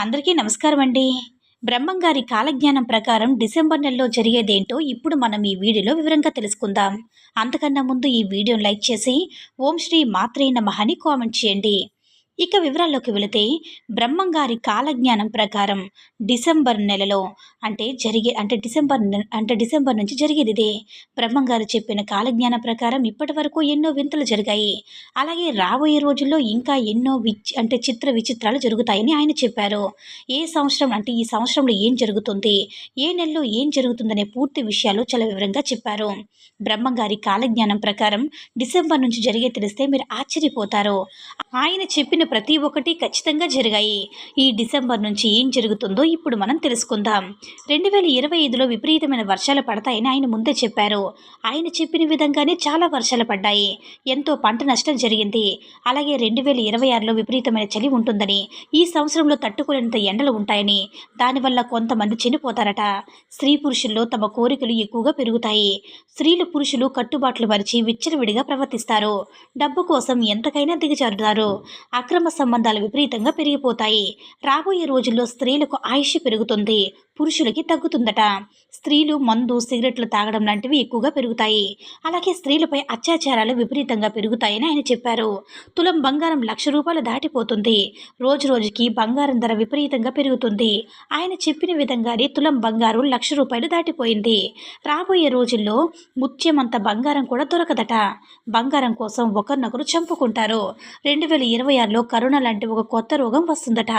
అందరికీ నమస్కారం అండి. బ్రహ్మంగారి కాలజ్ఞానం ప్రకారం డిసెంబర్ నెలలో జరిగేదేంటో ఇప్పుడు మనం ఈ వీడియోలో వివరంగా తెలుసుకుందాం. అంతకన్నా ముందు ఈ వీడియోను లైక్ చేసి ఓం శ్రీ మాత్రే నమహని కామెంట్ చేయండి. ఇక వివరాల్లోకి వెళితే బ్రహ్మంగారి కాలజ్ఞానం ప్రకారం డిసెంబర్ నెలలో అంటే జరిగే అంటే డిసెంబర్ అంటే డిసెంబర్ నుంచి జరిగేది ఇదే. బ్రహ్మంగారు చెప్పిన కాలజ్ఞానం ప్రకారం ఇప్పటి వరకు ఎన్నో వింతలు జరిగాయి. అలాగే రాబోయే రోజుల్లో ఇంకా ఎన్నో విచ్ అంటే చిత్ర విచిత్రాలు జరుగుతాయని ఆయన చెప్పారు. ఏ సంవత్సరం అంటే ఈ సంవత్సరంలో ఏం జరుగుతుంది ఏ నెలలో ఏం జరుగుతుందనే పూర్తి విషయాలు చాలా వివరంగా చెప్పారు. బ్రహ్మంగారి కాలజ్ఞానం ప్రకారం డిసెంబర్ నుంచి జరిగే తెలిస్తే మీరు ఆశ్చర్యపోతారు. ఆయన చెప్పిన ప్రతి ఒక్కటి ఖచ్చితంగా జరిగాయి. ఈ డిసెంబర్ నుంచి ఏం జరుగుతుందో ఇప్పుడు మనం తెలుసుకుందాం. రెండు వేల ఇరవై ఐదులో విపరీతమైన వర్షాలు పడతాయని ఆయన ముందే చెప్పారు. ఆయన చెప్పిన విధంగానే చాలా వర్షాలు పడ్డాయి. ఎంతో పంట నష్టం జరిగింది. అలాగే రెండు వేల ఇరవై ఆరులో విపరీతమైన చలి ఉంటుందని ఈ సంవత్సరంలో తట్టుకోలేనంత ఎండలు ఉంటాయని దానివల్ల కొంతమంది చనిపోతారట. స్త్రీ పురుషుల్లో తమ కోరికలు ఎక్కువగా పెరుగుతాయి. స్త్రీలు పురుషులు కట్టుబాట్లు మరిచి విచ్చలవిడిగా ప్రవర్తిస్తారు. డబ్బు కోసం ఎంతకైనా దిగజారుతారు. అక్రమ సంబంధాలు విపరీతంగా పెరిగిపోతాయి. రాబోయే రోజుల్లో స్త్రీలకు ఆయుష్ పెరుగుతుంది. పురుషులకి తగ్గుతుందట. స్త్రీలు మందు సిగరెట్లు తాగడం లాంటివి ఎక్కువగా పెరుగుతాయి. అలాగే స్త్రీలపై అత్యాచారాలు విపరీతంగా పెరుగుతాయని ఆయన చెప్పారు. తులం బంగారం లక్ష రూపాయలు దాటిపోతుంది. రోజు రోజుకి బంగారం ధర విపరీతంగా పెరుగుతుంది. ఆయన చెప్పిన విధంగానే తులం బంగారం లక్ష రూపాయలు దాటిపోయింది. రాబోయే రోజుల్లో ముత్యమంత బంగారం కూడా దొరకదట. బంగారం కోసం ఒకరినొకరు చంపుకుంటారు. రెండు వేల ఇరవై ఆరులో కరోనా లాంటి ఒక కొత్త రోగం వస్తుందట.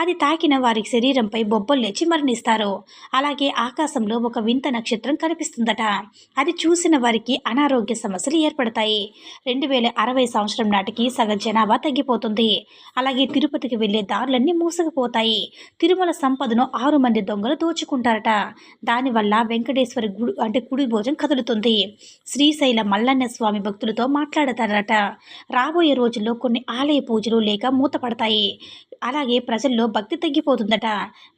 అది తాకిన వారి శరీరంపై బొబ్బలు లేచి మరణిస్తారు. అలాగే ఆకాశంలో ఒక వింత నక్షత్రం కనిపిస్తుందట. అది చూసిన వారికి అనారోగ్య సమస్యలు ఏర్పడతాయి. రెండు వేల అరవై సంవత్సరం నాటికి సగం జనాభా తగ్గిపోతుంది. అలాగే తిరుపతికి వెళ్ళే దారులన్నీ మూసుకుపోతాయి. తిరుమల సంపదను ఆరు మంది దొంగలు దోచుకుంటారట. దానివల్ల వెంకటేశ్వర గుడి అంటే కుడి భోజనం కదులుతుంది. శ్రీశైల మల్లన్న స్వామి భక్తులతో మాట్లాడతారట. రాబోయే రోజుల్లో కొన్ని ఆలయ పూజలు లేక మూతపడతాయి. అలాగే ప్రజల్లో భక్తి తగ్గిపోతుందట.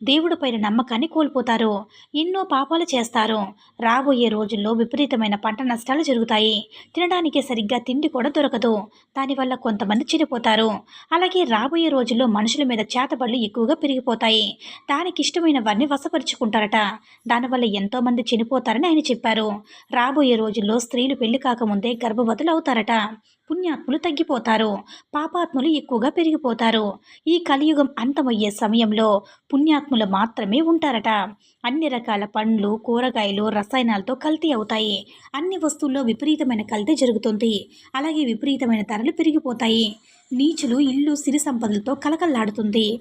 దేవుడి పైన నమ్మకాన్ని కోల్పోతారు. ఎన్నో పాపాలు చేస్తారు. రాబోయే రోజుల్లో విపరీతమైన పంట నష్టాలు జరుగుతాయి. తినడానికి సరిగ్గా తిండి కూడా దొరకదు. దానివల్ల కొంతమంది చనిపోతారు. అలాగే రాబోయే రోజుల్లో మనుషుల మీద చేతబడులు ఎక్కువగా పెరిగిపోతాయి. దానికి ఇష్టమైనవన్నీ వశపరుచుకుంటారట. దానివల్ల ఎంతోమంది చనిపోతారని ఆయన చెప్పారు. రాబోయే రోజుల్లో స్త్రీలు పెళ్ళి కాకముందే గర్భవతులు అవుతారట. పుణ్యాత్ములు తగ్గిపోతారు. పాపాత్ములు ఎక్కువగా పెరిగిపోతారు. ఈ కలియుగం అంతమయ్యే సమయంలో పుణ్యాత్ములు మాత్రమే ఉంటారట. అన్ని రకాల పండ్లు కూరగాయలు రసాయనాలతో కల్తీ అవుతాయి. అన్ని వస్తువుల్లో విపరీతమైన కల్తీ జరుగుతుంది. అలాగే విపరీతమైన ధరలు పెరిగిపోతాయి. నీచులు ఇల్లు సిరి సంపదలతో కలకల్లాడుతుంది.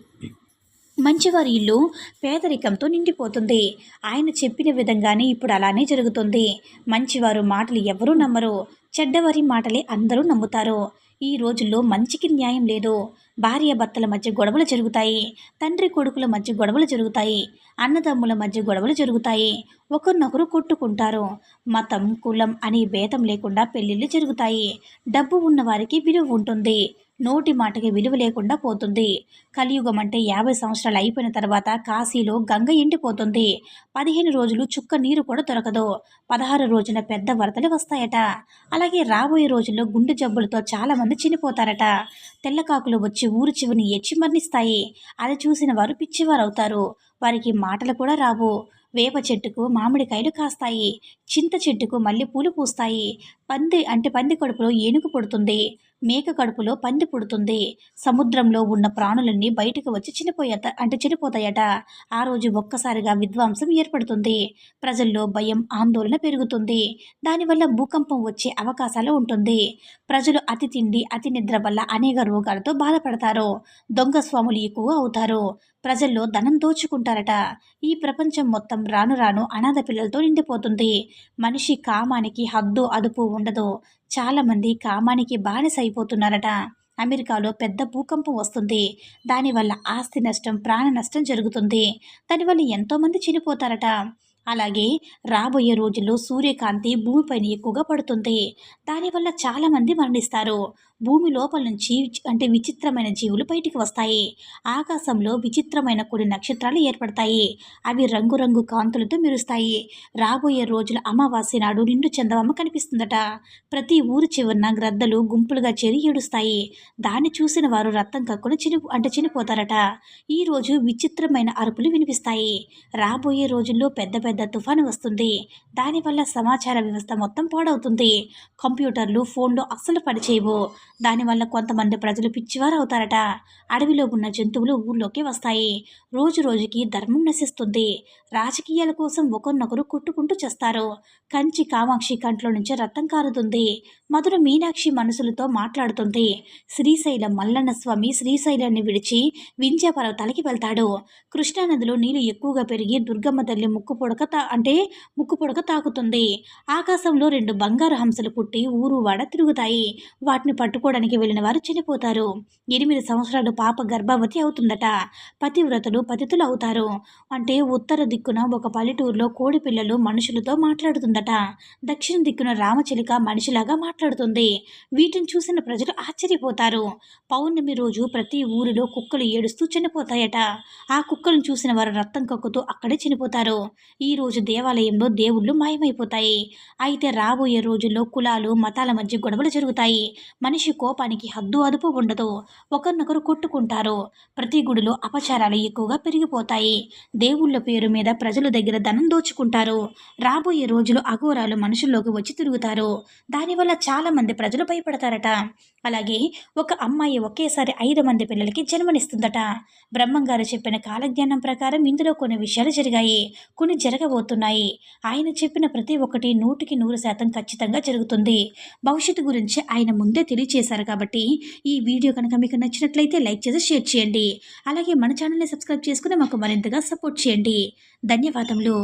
మంచివారి ఇల్లు పేదరికంతో నిండిపోతుంది. ఆయన చెప్పిన విధంగానే ఇప్పుడు అలానే జరుగుతుంది. మంచివారు మాటలు ఎవరూ నమ్మరు. చెడ్డవారి మాటలే అందరూ నమ్ముతారు. ఈ రోజుల్లో మంచికి న్యాయం లేదు. భార్య భర్తల మధ్య గొడవలు జరుగుతాయి. తండ్రి కొడుకుల మధ్య గొడవలు జరుగుతాయి. అన్నదమ్ముల మధ్య గొడవలు జరుగుతాయి. ఒకరినొకరు కొట్టుకుంటారు. మతం కులం అనే భేదం లేకుండా పెళ్ళిళ్ళు జరుగుతాయి. డబ్బు ఉన్నవారికి విలువ ఉంటుంది. నోటి మాటకి విలువ లేకుండా పోతుంది. కలియుగం అంటే యాభై సంవత్సరాలు అయిపోయిన తర్వాత కాశీలో గంగ ఎండిపోతుంది పదిహేను రోజులు చుక్క నీరు కూడా దొరకదు. పదహారు రోజున పెద్ద వరదలు వస్తాయట. అలాగే రాబోయే రోజుల్లో గుండె జబ్బులతో చాలామంది చనిపోతారట. తెల్లకాకులు వచ్చి ఊరు చివరిని ఎచ్చి మరణిస్తాయి. అది చూసిన వారు పిచ్చివారు అవుతారు వారికి మాటలు కూడా రావు. వేప చెట్టుకు మామిడికాయలు కాస్తాయి. చింత చెట్టుకు మల్లెపూలు పూస్తాయి. పంది అంటే పంది కడుపులో ఏనుగు పుడుతుంది. మేక కడుపులో పంది పుడుతుంది. సముద్రంలో ఉన్న ప్రాణులన్నీ బయటకు వచ్చి చనిపోయట అంటే చనిపోతాయట. ఆ రోజు ఒక్కసారిగా విధ్వంసం ఏర్పడుతుంది. ప్రజల్లో భయం ఆందోళన పెరుగుతుంది. దానివల్ల భూకంపం వచ్చే అవకాశాలు ఉంటుంది. ప్రజలు అతి తిండి అతి నిద్ర వల్ల అనేక రోగాలతో బాధపడతారు. దొంగ స్వాములు ఎక్కువ అవుతారు. ప్రజల్లో ధనం దోచుకుంటారట. ఈ ప్రపంచం మొత్తం రాను రాను అనాథ పిల్లలతో నిండిపోతుంది. మనిషి కామానికి హద్దు అదుపు ఉండదు. చాలామంది కామానికి బానిస అయిపోతున్నారట అమెరికాలో పెద్ద భూకంపం వస్తుంది. దానివల్ల ఆస్తి నష్టం ప్రాణ నష్టం జరుగుతుంది. దానివల్ల ఎంతోమంది చనిపోతారట. అలాగే రాబోయే రోజుల్లో సూర్యకాంతి భూమిపైన ఎక్కువగా పడుతుంది. దానివల్ల చాలామంది మరణిస్తారు. భూమి లోపల నుంచి అంటే విచిత్రమైన జీవులు బయటికి వస్తాయి. ఆకాశంలో విచిత్రమైన కొన్ని నక్షత్రాలు ఏర్పడతాయి. అవి రంగురంగు కాంతులతో మెరుస్తాయి. రాబోయే రోజుల అమావాస్య నాడు నిండు చందమామ కనిపిస్తుందట. ప్రతి ఊరు చివరన గ్రద్దలు గుంపులుగా చేరి ఏడుస్తాయి. దాన్ని చూసిన వారు రక్తం కక్కుని చిని అంటే చనిపోతారట. ఈరోజు విచిత్రమైన అరుపులు వినిపిస్తాయి. రాబోయే రోజుల్లో పెద్ద పెద్ద తుఫాను వస్తుంది. దానివల్ల సమాచార వ్యవస్థ మొత్తం పాడవుతుంది. కంప్యూటర్లు ఫోన్లు అస్సలు పనిచేయవు. దానివల్ల కొంతమంది ప్రజలు పిచ్చివారు అవుతారట అడవిలో ఉన్న జంతువులు ఊళ్ళోకి వస్తాయి. రోజు రోజుకి ధర్మం నశిస్తుంది. రాజకీయాల కోసం ఒకరినొకరు కొట్టుకుంటూ చేస్తారు. కంచి కామాక్షి కంట్లో నుంచి రక్తం కారుతుంది. మధుర మీనాక్షి మనసులతో మాట్లాడుతుంది. శ్రీశైలం మల్లన్న స్వామి శ్రీశైలాన్ని విడిచి వింధ్య పర్వతాలకి వెళ్తాడు. కృష్ణానదిలో నీళ్ళు ఎక్కువగా పెరిగి దుర్గమ్మ తల్లి ముక్కు పొడక తా అంటే ముక్కు పొడక తాకుతుంది. ఆకాశంలో రెండు బంగారు హంసలు పుట్టి ఊరు వాడ తిరుగుతాయి. వాటిని పట్టుకోవడానికి వెళ్ళిన వారు చనిపోతారు. ఎనిమిది సంవత్సరాలు పాప గర్భవతి అవుతుందట. పతివ్రతలు పతితులు అవుతారు. అంటే ఉత్తర దిక్కున ఒక పల్లెటూరులో కోడి పిల్లలు మనుషులతో మాట్లాడుతుందట. దక్షిణ దిక్కున రామచిలుక మనిషిలాగా మాట్లాడుతుంది. వీటిని చూసిన ప్రజలు ఆశ్చర్యపోతారు. పౌర్ణమి రోజు ప్రతి ఊరిలో కుక్కలు ఏడుస్తూ చనిపోతాయట. ఆ కుక్కలను చూసిన వారు రక్తం కక్కుతూ అక్కడే చనిపోతారు. ఈ రోజు దేవాలయంలో దేవుళ్ళు మాయమైపోతాయి. అయితే రాబోయే రోజుల్లో కులాలు మతాల మధ్య గొడవలు జరుగుతాయి. మనిషి కోపానికి హద్దు అదుపు ఉండదు. ఒకరినొకరు కొట్టుకుంటారు. ప్రతి గుడిలో అపచారాలు ఎక్కువగా పెరిగిపోతాయి. దేవుళ్ళ పేరు మీద ప్రజల దగ్గర ధనం దోచుకుంటారు. రాబోయే రోజులు అఘోరాలు మనుషుల్లోకి వచ్చి తిరుగుతారు. దానివల్ల చాలా మంది ప్రజలు భయపడతారట. అలాగే ఒక అమ్మాయి ఒకేసారి ఐదు మంది పిల్లలకి జన్మనిస్తుందట. బ్రహ్మంగారు చెప్పిన కాలజ్ఞానం ప్రకారం ఇందులో కొన్ని విషయాలు జరిగాయి. కొన్ని జరగబోతున్నాయి. ఆయన చెప్పిన ప్రతి ఒక్కటి నూటికి నూరు శాతం ఖచ్చితంగా జరుగుతుంది. భవిష్యత్తు గురించి ఆయన ముందే తెలియచేశారు కాబట్టి ఈ వీడియో కనుక మీకు నచ్చినట్లయితే లైక్ చేసి షేర్ చేయండి. అలాగే మన ఛానల్ని సబ్స్క్రైబ్ చేసుకుని మాకు మరింతగా సపోర్ట్ చేయండి. ధన్యవాదములు.